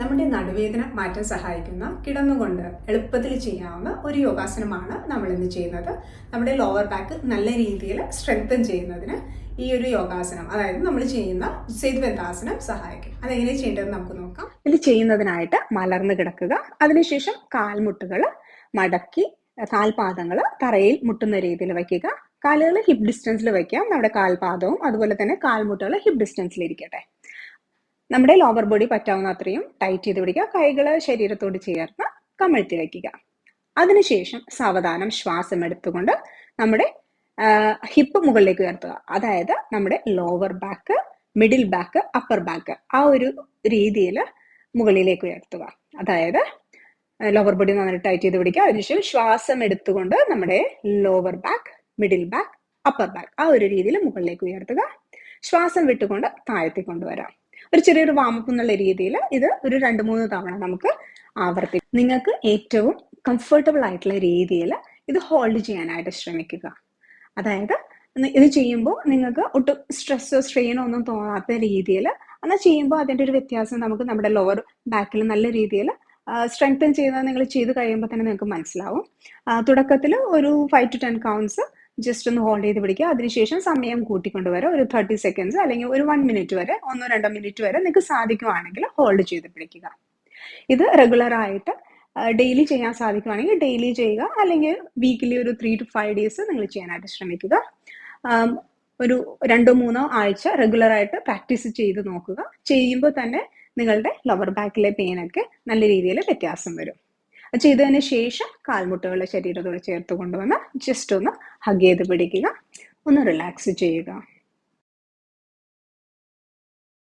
നമ്മുടെ നടുവേദന മാറ്റാൻ സഹായിക്കുന്ന കിടന്നുകൊണ്ട് എളുപ്പത്തിൽ ചെയ്യാവുന്ന ഒരു യോഗാസനമാണ് നമ്മൾ ഇന്ന് ചെയ്യുന്നത്. നമ്മുടെ ലോവർ ബാക്ക് നല്ല രീതിയിൽ സ്ട്രെങ്തൻ ചെയ്യുന്നതിന് ഈ ഒരു യോഗാസനം അതായത് നമ്മൾ ചെയ്യുന്ന സേതുബന്ധാസനം സഹായിക്കും. അതെങ്ങനെ ചെയ്യേണ്ടതെന്ന് നമുക്ക് നോക്കാം. ഇത് ചെയ്യുന്നതിനായിട്ട് മലർന്ന് കിടക്കുക അതിനുശേഷം കാൽമുട്ടുകൾ മടക്കി കാൽപാദങ്ങൾ തറയിൽ മുട്ടുന്ന രീതിയിൽ വയ്ക്കുക കാലുകൾ ഹിപ് ഡിസ്റ്റൻസിൽ വയ്ക്കാം നമ്മുടെ കാൽപാദവും അതുപോലെ തന്നെ കാൽമുട്ടുകൾ ഹിപ് ഡിസ്റ്റൻസിൽ ഇരിക്കട്ടെ. നമ്മുടെ ലോവർ ബോഡി പറ്റാവുന്ന അത്രയും ടൈറ്റ് ചെയ്ത് പിടിക്കുക. കൈകൾ ശരീരത്തോട് ചേർന്ന് കമഴ്ത്തി വയ്ക്കുക അതിനുശേഷം സാവധാനം ശ്വാസം എടുത്തുകൊണ്ട് നമ്മുടെ ഹിപ്പ് മുകളിലേക്ക് ഉയർത്തുക. അതായത് നമ്മുടെ lower back middle back upper back ആ ഒരു രീതിയിൽ മുകളിലേക്ക് ഉയർത്തുക. അതായത് ലോവർ ബോഡി നന്നായിട്ട് ടൈറ്റ് ചെയ്ത് പിടിക്കുക. അതിനുശേഷം ശ്വാസം എടുത്തുകൊണ്ട് നമ്മുടെ lower back middle back upper back ആ ഒരു രീതിയിൽ മുകളിലേക്ക് ഉയർത്തുക. ശ്വാസം വിട്ടുകൊണ്ട് താഴത്തി കൊണ്ടുവരാം. ഒരു ചെറിയൊരു വാമപ്പ് എന്നുള്ള രീതിയിൽ ഇത് ഒരു രണ്ട് മൂന്ന് തവണ നമുക്ക് ആവർത്തി നിങ്ങൾക്ക് ഏറ്റവും കംഫർട്ടബിൾ ആയിട്ടുള്ള രീതിയിൽ ഇത് ഹോൾഡ് ചെയ്യാനായിട്ട് ശ്രമിക്കുക. അതായത് ഇത് ചെയ്യുമ്പോൾ നിങ്ങൾക്ക് ഒട്ടും സ്ട്രെസ്സോ സ്ട്രെയിനോ ഒന്നും തോന്നാത്ത രീതിയിൽ എന്നാൽ ചെയ്യുമ്പോൾ അതിന്റെ ഒരു വ്യത്യാസം നമുക്ക് നമ്മുടെ ലോവർ ബാക്കിൽ നല്ല രീതിയിൽ സ്ട്രെങ്തൻ ചെയ്താൽ നിങ്ങൾ ചെയ്ത് കഴിയുമ്പോൾ തന്നെ നിങ്ങൾക്ക് മനസ്സിലാവും. തുടക്കത്തിൽ ഒരു five to ten counts just ഒന്ന് ഹോൾഡ് ചെയ്ത് പിടിക്കുക. അതിനുശേഷം സമയം കൂട്ടിക്കൊണ്ട് വരാം ഒരു തേർട്ടി സെക്കൻഡ്സ് അല്ലെങ്കിൽ ഒരു വൺ മിനിറ്റ് വരെ ഒന്നോ രണ്ടോ മിനിറ്റ് വരെ നിങ്ങൾക്ക് സാധിക്കുവാണെങ്കിൽ ഹോൾഡ് ചെയ്ത് പിടിക്കുക. ഇത് റെഗുലർ ആയിട്ട് ഡെയിലി ചെയ്യാൻ സാധിക്കുവാണെങ്കിൽ ഡെയിലി ചെയ്യുക. അല്ലെങ്കിൽ വീക്കിലി ഒരു ത്രീ ടു ഫൈവ് ഡേയ്സ് നിങ്ങൾ ചെയ്യാനായിട്ട് ശ്രമിക്കുക. ഒരു രണ്ടോ മൂന്നോ ആഴ്ച റെഗുലർ ആയിട്ട് പ്രാക്ടീസ് ചെയ്ത് നോക്കുക. ചെയ്യുമ്പോൾ തന്നെ നിങ്ങളുടെ ലോവർ ബാക്കിലെ പെയിനൊക്കെ നല്ല രീതിയിൽ വ്യത്യാസം വരും. ചെയ്തതിന് ശേഷം കാൽമുട്ടുകളെ ശരീരത്തോട് ചേർത്ത് കൊണ്ടുവന്ന് ജസ്റ്റ് ഒന്ന് ഹഗ് ചെയ്ത് പിടിക്കുക. ഒന്ന് റിലാക്സ് ചെയ്യുക.